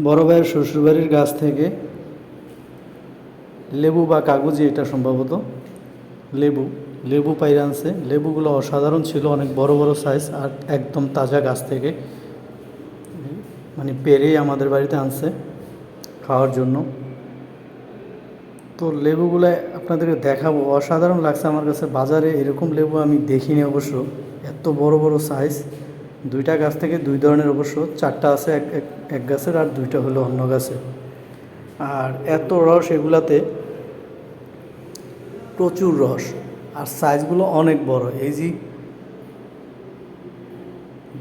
বড় ভাইয়ের শ্বশুরবাড়ির গাছ থেকে লেবু বা কাগজি এটা সম্ভবত। লেবু লেবু পাইরে আনছে। লেবুগুলো অসাধারণ ছিল, অনেক বড় বড় সাইজ আর একদম তাজা গাছ থেকে। মানে পেরেই আমাদের বাড়িতে আনছে খাওয়ার জন্য। তো লেবুগুলো আপনাদেরকে দেখাবো। অসাধারণ লাগছে আমার কাছে। বাজারে এরকম লেবু আমি দেখিনি অবশ্য। এত বড় বড় সাইজ দুইটা গাছ থেকে দুই ধরনের অবশ্য চারটা আছে এক এক গাছের আর দুইটা হলো অন্য গাছের। আর এত রস এগুলাতে প্রচুর রস, আর সাইজগুলো অনেক বড়। এই যে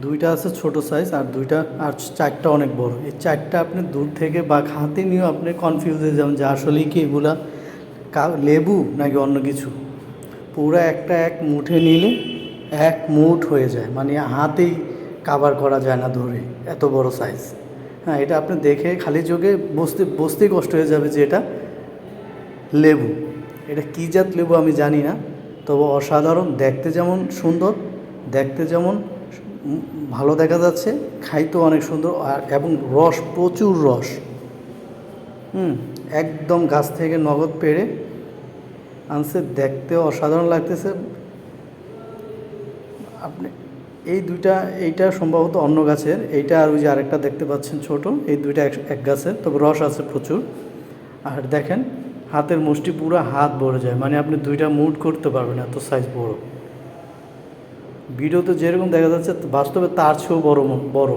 দুইটা আছে ছোট সাইজ আর দুইটা, আর চারটা অনেক বড়। এই চারটা আপনি দূর থেকে বা হাতে নিয়েও আপনি কনফিউজ হয়ে যাবেন যে আসলেই কি এগুলা লেবু নাকি অন্য কিছু। পুরো একটা এক মুঠে নিলে এক মুঠ হয়ে যায়। মানে হাতেই কাভার করা যায় না ধরে, এত বড় সাইজ হ্যাঁ এটা আপনি দেখে খালি চোখে বসতে, বসতেই কষ্ট হয়ে যাবে যে এটা লেবু। এটা কী জাত লেবু আমি জানি না, তবে অসাধারণ, দেখতে যেমন সুন্দর, দেখতে যেমন ভালো দেখা যাচ্ছে, খাইতেও অনেক সুন্দর, আর এবং রস, প্রচুর রস। হুম, একদম গাছ থেকে নগদ পেড়ে আনছে দেখতে অসাধারণ লাগতেছে। আপনি এই দুইটা, এইটা সম্ভবত অন্য গাছের, এইটা আর ওই যে আরেকটা দেখতে পাচ্ছেন ছোট, এই দুইটা এক- গাছের, তবে রস আছে প্রচুর। আর দেখেন, হাতের মুষ্টি পুরো হাত ভরে যায় মানে আপনি দুইটা মুড করতে পারবেন এত সাইজ বড়। ভিডিওতে যেরকম দেখা যাচ্ছে, বাস্তবে তার চেয়েও বড় বড়।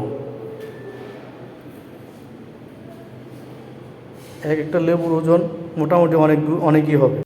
এক একটা লেবুর ওজন মোটামুটি অনেক, অনেকই হবে।